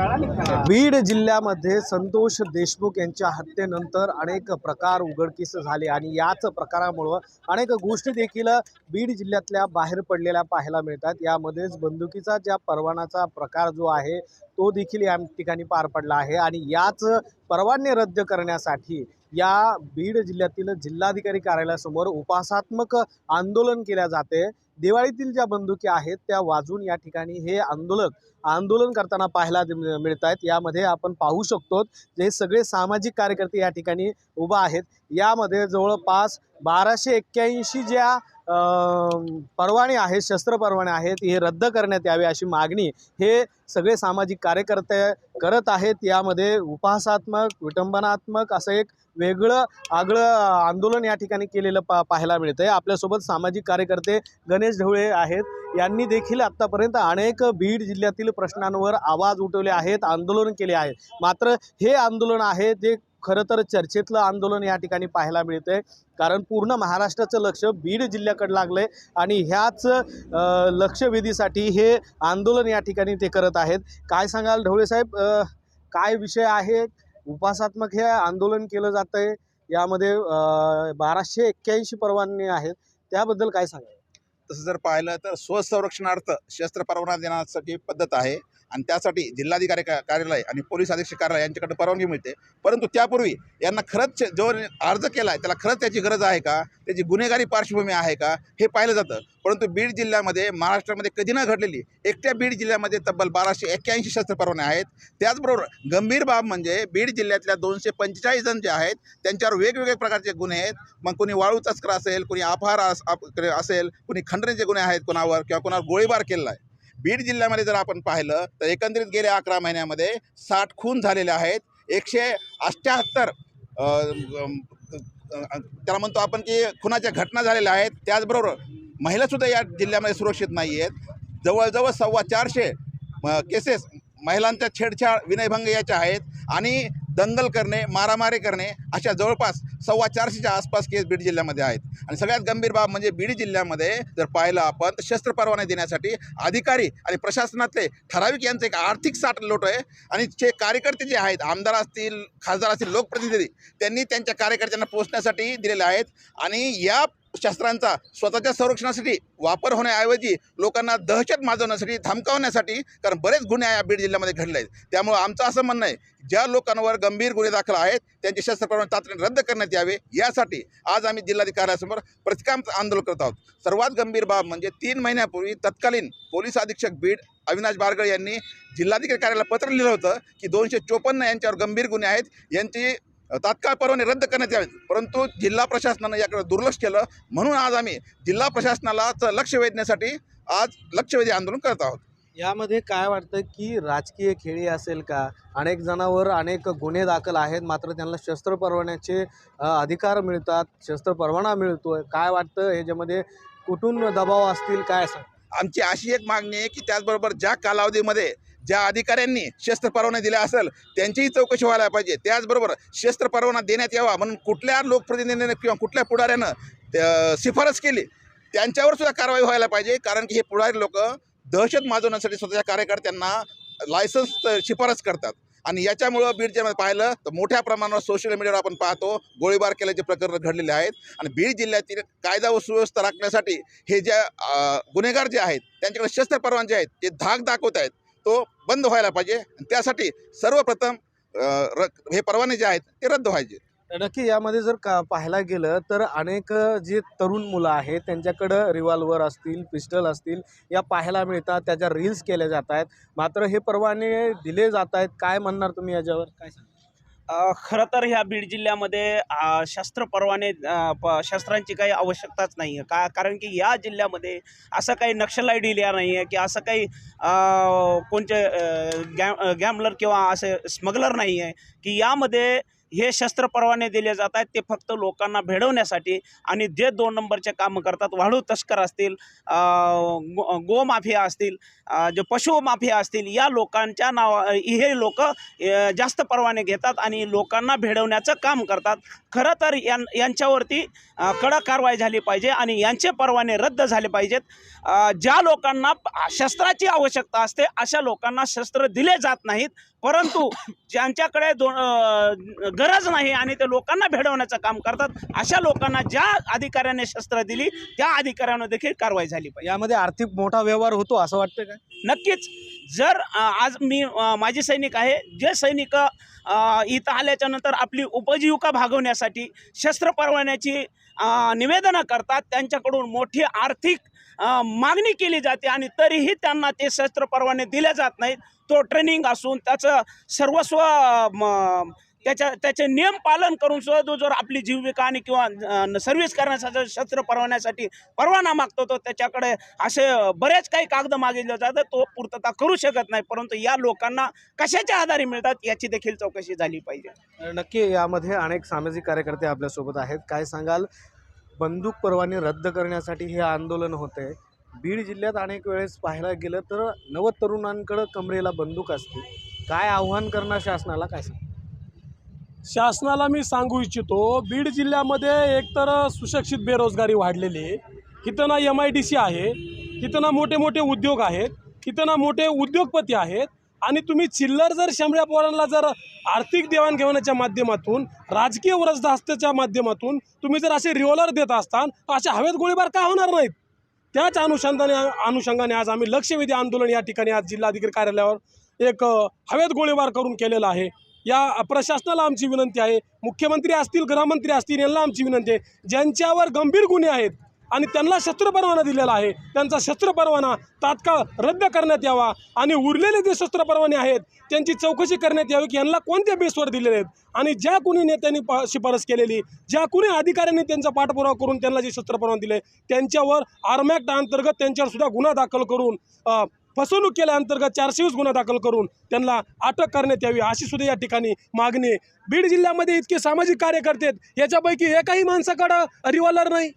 बीड जिल्ह्यामध्ये संतोष देशमुख यांच्या हत्येनंतर अनेक प्रकार उघडकीस झाले आणि याच प्रकारामुळं अनेक गोष्टी देखील बीड जिल्ह्यातल्या बाहेर पडलेल्या पाहायला मिळतात. यामध्येच बंदुकीचा ज्या परवानाचा प्रकार जो आहे तो देखील या ठिकाणी पार पडला आहे आणि याच परवाने रद्द करण्यासाठी या बीड जिल्ह्यातील जिल्हाधिकारी कार्यालयासमोर उपासात्मक आंदोलन केल्या जाते. दिवाळीतील ज्या बंदुकी आहेत त्या वाजून या ठिकाणी हे आंदोलन आंदोलन करताना पाहायला मिळत आहेत यामध्ये आपण पाहू शकतो जे सगळे सामाजिक कार्यकर्ते या ठिकाणी उभा आहेत. यामध्ये जवळपास बाराशे एक्क्याऐंशी ज्या परवाने आहेत शस्त्र परवाने आहेत हे रद्द करण्यात यावे अशी मागणी हे सगळे सामाजिक कार्यकर्ते करत आहेत. यामध्ये उपहासात्मक विटंबनात्मक असं एक वेगळं आगळं आंदोलन या ठिकाणी केलेलं पा पाहायला मिळतं आहे आपल्यासोबत सामाजिक कार्यकर्ते गणेश ढवळे आहेत. यांनी देखील आत्तापर्यंत अनेक बीड जिल्ह्यातील प्रश्नांवर आवाज उठवले आहेत आंदोलन केले आहे. मात्र हे आंदोलन आहे ते खरं तर चर्चेतलं आंदोलन या ठिकाणी पाहायला मिळतं आहे कारण पूर्ण महाराष्ट्राचं लक्ष बीड जिल्ह्याकडे लागलं आहे आणि ह्याच लक्षवेधीसाठी हे आंदोलन या ठिकाणी ते करत आहेत. काय सांगाल ढवळे साहेब? काय विषय आहे? उपासात्मक हे आंदोलन केलं जातं आहे यामध्ये बाराशे एक्क्याऐंशी परवाने आहेत. त्याबद्दल काय सांगा तसं जर पाहिलं तर स्वसंरक्षणार्थ शस्त्र परवाना देण्यासाठी पद्धत आहे. आणि त्यासाठी जिल्हाधिकारी का- कार्यालय आणि पोलीस अधीक्षक कार्यालय यांच्याकडे परवानगी मिळते. परंतु त्यापूर्वी यांना खरंच जो अर्ज केला आहे त्याला खरंच त्याची गरज आहे का? त्याची गुन्हेगारी पार्श्वभूमी आहे का? हे पाहिलं जातं. परंतु बीड जिल्ह्यामध्ये महाराष्ट्रामध्ये कधी न घडलेली एकट्या बीड जिल्ह्यामध्ये तब्बल बाराशे एक्क्याऐंशी शस्त्र परवाने आहेत. त्याचबरोबर गंभीर बाब म्हणजे बीड जिल्ह्यातल्या दोनशे पंचेचाळीस जण जे आहेत त्यांच्यावर वेगवेगळ्या प्रकारचे गुन्हे आहेत. मग कोणी वाळू तस्कर असेल कोणी अपहार असेल कोणी खंडणीचे गुन्हे आहेत कोणावर किंवा कोणावर गोळीबार केलेला आहे. बीड जिल्ह्यामध्ये जर आपण पाहिलं तर एकंदरीत गेल्या अकरा महिन्यामध्ये साठ खून झालेले आहेत. एकशे अठ्ठ्याहत्तर त्याला म्हणतो आपण की खुनाच्या घटना झालेल्या आहेत. त्याचबरोबर महिलासुद्धा या जिल्ह्यामध्ये सुरक्षित नाही आहेत. जवळजवळ सव्वा चारशे केसेस महिलांच्या छेडछाड विनयभंग याच्या आहेत. आणि दंगल करणे मारामारी करणे अशा जवळपास सव्वा चारशेच्या आसपास केस बीड जिल्ह्यामध्ये आहेत. आणि सगळ्यात गंभीर बाब म्हणजे बीड जिल्ह्यामध्ये जर पाहिलं आपण तर शस्त्र परवाने देण्यासाठी अधिकारी आणि प्रशासनातले ठराविक यांचं एक आर्थिक साठ लोट आहे. आणि जे कार्यकर्ते जे आहेत आमदार असतील खासदार असतील लोकप्रतिनिधी त्यांनी त्यांच्या कार्यकर्त्यांना पोचण्यासाठी दिलेले आहेत. आणि या शस्त्रांचा स्वतःच्या संरक्षणासाठी वापर होण्याऐवजी लोकांना दहशत माजवण्यासाठी धमकावण्यासाठी कारण बरेच गुन्हे या बीड जिल्ह्यामध्ये घडले आहेत. त्यामुळं आमचं असं म्हणणं आहे ज्या लोकांवर गंभीर गुन्हे दाखल आहेत त्यांचे शस्त्र तातडीने रद्द करण्यात यावे. यासाठी आज आम्ही जिल्हाधिकाऱ्यासमोर प्रतिकाम आंदोलन करत आहोत. सर्वात गंभीर बाब म्हणजे तीन महिन्यापूर्वी तत्कालीन पोलीस अधीक्षक बीड अविनाश बारगळ यांनी जिल्हाधिकारी कार्यालयाला पत्र लिहिलं होतं की दोनशे चोपन्न यांच्यावर गंभीर गुन्हे आहेत. यांची तात्काळ परवाने रद्द करण्यात यावेत. परंतु जिल्हा प्रशासनानं याकडे दुर्लक्ष केलं. म्हणून आज आम्ही जिल्हा प्रशासनालाच लक्ष वेधण्यासाठी आज लक्षवेधी आंदोलन करत आहोत. यामध्ये काय वाटतं की राजकीय खेळी असेल का? अनेक जणांवर अनेक गुन्हे दाखल आहेत. मात्र त्यांना शस्त्र परवान्याचे अधिकार मिळतात. शस्त्र परवाना मिळतोय. काय वाटतं? ह्याच्यामध्ये कुठून दबाव असतील? काय सांग आमची अशी एक मागणी आहे की त्याचबरोबर ज्या कालावधीमध्ये ज्या अधिकाऱ्यांनी शस्त्र परवाना दिला असेल त्यांचीही चौकशी व्हायला पाहिजे. त्याचबरोबर शस्त्र परवाना देण्यात यावा म्हणून कुठल्या लोकप्रतिनिधीने किंवा कुठल्या पुढाऱ्यानं शिफारस केली त्यांच्यावर सुद्धा कारवाई व्हायला पाहिजे. कारण की हे पुढारी लोक दहशत माजवण्यासाठी स्वतःच्या कार्यकर्त्यांना लायसन्स शिफारस करतात. आणि याच्यामुळं बीड जिल्ह्यामध्ये पाहिलं तर मोठ्या प्रमाणावर सोशल मीडियावर आपण पाहतो गोळीबार केल्याचे प्रकरण घडलेले आहेत. आणि बीड जिल्ह्यातील कायदा व सुव्यवस्था राखण्यासाठी हे ज्या गुन्हेगार जे आहेत त्यांच्याकडे शस्त्र परवान जे आहेत ते धाक दाखवत आहेत. तो बंद व्हायला पाहिजे. आणि त्यासाठी सर्वप्रथम र हे परवाने जे आहेत ते रद्द व्हायचे. नक्की यामध्ये जर का पाहायला गेलं तर अनेक जे तरुण मुलं आहेत त्यांच्याकडं रिव्हॉल्वर असतील पिस्टल असतील या पाहायला मिळतात. त्याच्या रील्स केल्या जात आहेत. मात्र हे परवाने दिले जात आहेत. काय म्हणणार तुम्ही याच्यावर? काय सांगा खरं तर ह्या बीड जिल्ह्यामध्ये शस्त्र परवाने प शस्त्रांची काही आवश्यकताच नाही आहे. का कारण की या जिल्ह्यामध्ये असं काही नक्षलाईट एरिया नाही आहे की असं काही कोणते गॅ गॅमलर किंवा असे स्मगलर नाही आहे की यामध्ये हे शस्त्र परवाने दिले जात आहेत. ते फक्त लोकांना भेडवण्यासाठी आणि जे दोन नंबरचे कामं करतात वाळू तस्कर असतील गो गोमाफिया असतील जे पशु माफिया असतील या लोकांच्या नावा हे लोक जास्त परवाने घेतात आणि लोकांना भेडवण्याचं काम करतात. खरं तर यां यांच्यावरती कडक कारवाई झाली पाहिजे आणि यांचे परवाने रद्द झाले पाहिजेत. ज्या लोकांना शस्त्राची आवश्यकता असते अशा लोकांना शस्त्र दिले जात नाहीत. परंतु ज्यांच्याकडे दो गरज नाही आणि ते लोकांना भेडवण्याचं काम करतात अशा लोकांना ज्या अधिकाऱ्याने शस्त्र दिली त्या अधिकाऱ्यानं देखील कारवाई झाली पाहिजे. यामध्ये आर्थिक मोठा व्यवहार होतो असं वाटतं काय नक्कीच. जर आज मी माजी सैनिक आहे जे सैनिक इथं आल्याच्यानंतर आपली उपजीविका भागवण्यासाठी शस्त्र परवान्याची निवेदनं करतात त्यांच्याकडून मोठी आर्थिक मागणी केली जाते आणि तरीही त्यांना ते शस्त्र परवाने दिले जात नाहीत. तो ट्रेनिंग असून त्याचं सर्वस्व म, त्याच्या त्याचे नियम पालन करून सुद्धा जो जर आपली जीविका आणि किंवा सर्व्हिस करण्यासाठी शस्त्र परवान्यासाठी परवाना मागतो तो त्याच्याकडे असे बरेच काही कागद मागितले जातात. तो पूर्तता करू शकत नाही. परंतु या लोकांना कशाच्या आधारे मिळतात याची देखील चौकशी झाली पाहिजे. नक्की यामध्ये अनेक सामाजिक कार्यकर्ते आपल्यासोबत आहेत. काय सांगाल? बंदूक परवाने रद्द करण्यासाठी हे आंदोलन होते बीड जिल्ह्यात अनेक वेळेस पाहायला गेलं तर नवतरुणांकडं कमरेला बंदूक असते. काय आव्हान करणार शासनाला काय सांग शासनाला मी सांगू इच्छितो बीड जिल्ह्यामध्ये एकतर सुशिक्षित बेरोजगारी वाढलेली आहे. इथं ना एम आय डी सी आहे इथं ना मोठे मोठे उद्योग आहेत इथं ना मोठे उद्योगपती आहेत. आणि तुम्ही चिल्लर जर शंभऱ्या पोरांना जर आर्थिक देवाणघेवाणाच्या माध्यमातून राजकीय वरजदास्तीच्या माध्यमातून तुम्ही जर असे रिव्हॉल्वर देत असताल तर अशा हवेत गोळीबार का होणार नाहीत? त्याच अनुषंगाने अनुषंगाने आज आम्ही लक्षवेधी आंदोलन या ठिकाणी आज जिल्हाधिकारी कार्यालयावर एक हवेत गोळीबार करून केलेला आहे. या प्रशासनाला आमची विनंती आहे. मुख्यमंत्री असतील गृहमंत्री असतील यांना आमची विनंती आहे. ज्यांच्यावर गंभीर गुन्हे आहेत आणि त्यांना शस्त्र परवाना दिलेला आहे. त्यांचा शस्त्र परवाना तात्काळ रद्द करण्यात यावा आणि उरलेले जे शस्त्र परवाने आहेत त्यांची चौकशी करण्यात यावी की यांना कोणत्या बेसवर दिलेले आहेत. आणि ज्या कुणी नेत्यांनी प शिफारस केलेली ज्या कुणी अधिकाऱ्यांनी त्यांचा पाठपुरावा करून त्यांना जे शस्त्रपरवाना दिले त्यांच्यावर आर्मॅक्ट अंतर्गत त्यांच्यावरसुद्धा गुन्हा दाखल करून फसवणूक केल्याअंतर्गत चारशे वीस गुन्हा दाखल करून त्यांना अटक करण्यात यावी अशी सुद्धा या ठिकाणी मागणी आहे. बीड जिल्ह्यामध्ये इतके सामाजिक कार्यकर्ते आहेत याच्यापैकी एकाही माणसाकडं रिव्हॉल्वर नाही.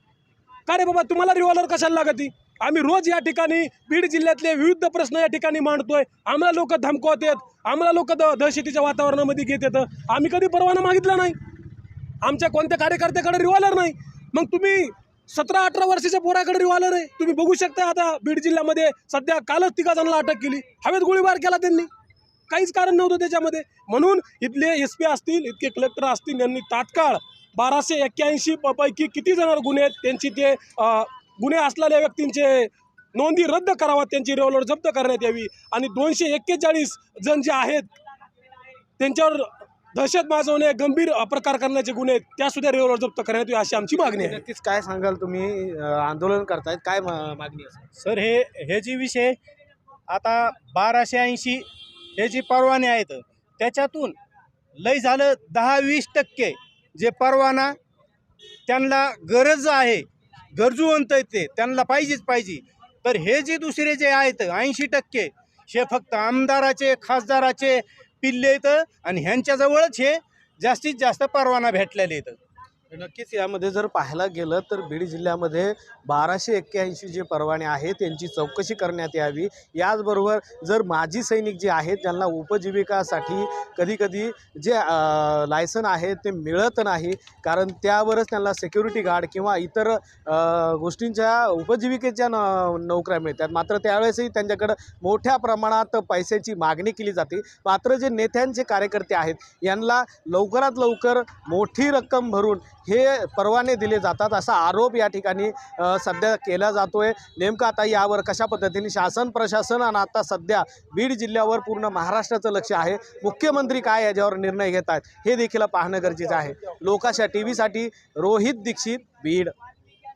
का रे बाबा तुम्हाला रिव्हॉल्वर कशाला लागती? आम्ही रोज या ठिकाणी बीड जिल्ह्यातले विविध प्रश्न या ठिकाणी मांडतोय. आम्हाला लोक धमकवत आहेत. आम्हाला लोक द दहशतीच्या वातावरणामध्ये घेत येतं. आम्ही कधी परवाना मागितला नाही. आमच्या कोणत्या कार्यकर्त्याकडे रिव्हॉल्वर नाही. मग तुम्ही सतरा अठरा वर्षाच्या पोराकडे रिव्हॉल्वर आहे. तुम्ही बघू शकता आता बीड जिल्ह्यामध्ये सध्या कालच तिघा जणांना अटक केली. हवेत गोळीबार केला त्यांनी. काहीच कारण नव्हतं त्याच्यामध्ये. म्हणून इथले एस पी असतील इतके कलेक्टर असतील यांनी तात्काळ बाराशे एक्क्याऐंशी पैकी किती जण गुन्हे आहेत? त्यांची ते गुन्हे असलेल्या व्यक्तींचे नोंदी रद्द कराव्यात त्यांची रिव्हॉल्वर जप्त करण्यात यावी आणि दोनशे एक्केचाळीस जण जे आहेत त्यांच्यावर दहशत माजवणे गंभीर प्रकार करण्याचे गुन्हे आहेत त्या सुद्धा रिव्हॉल्वर जप्त करण्यात यावी अशी आमची मागणी आहे. नक्कीच काय सांगाल तुम्ही? आंदोलन करतायत काय मा- मागणी सर हे हे जे विषय आता बाराशे ऐंशी हे जे परवाने आहेत त्याच्यातून लय झालं दहा वीस टक्के. जे परवाना त्यांना गरज आहे गरजूवंत ते त्यांना पाहिजेच पाहिजे. तर हे जे दुसरे जे आहेत ऐंशी टक्के हे फक्त आमदाराचे खासदाराचे पिल्ले आहेत आणि ह्यांच्याजवळच हे जास्तीत जास्त परवाना भेटलेले आहेत. नक्कीच यामध्ये जर पाहायला गेलं तर बीड जिल्ह्यामध्ये बाराशे एक्क्याऐंशी जे परवाने आहेत त्यांची चौकशी करण्यात यावी. याचबरोबर जर माजी सैनिक जे आहेत त्यांना उपजीविकासाठी कधीकधी जे लायसन आहे ते मिळत नाही. कारण त्यावरच त्यांना सिक्युरिटी गार्ड किंवा इतर गोष्टींच्या उपजीविकेच्या न नोकऱ्या मिळतात. मात्र त्यावेळेसही त्यांच्याकडं मोठ्या प्रमाणात पैशाची मागणी केली जाते. मात्र जे नेत्यांचे कार्यकर्ते आहेत यांना लवकरात लवकर मोठी रक्कम भरून हे परवाने दिले जातात असा आरोप या ठिकाणी सध्या केला जातो आहे नेमकं आता यावर कशा पद्धतीने शासन प्रशासन आणि आता सध्या बीड जिल्ह्यावर पूर्ण महाराष्ट्राचं लक्ष आहे. मुख्यमंत्री काय याच्यावर निर्णय घेत आहेत हे देखील पाहणं गरजेचं आहे. लोकाशा टी व्हीसाठी रोहित दीक्षित बीड.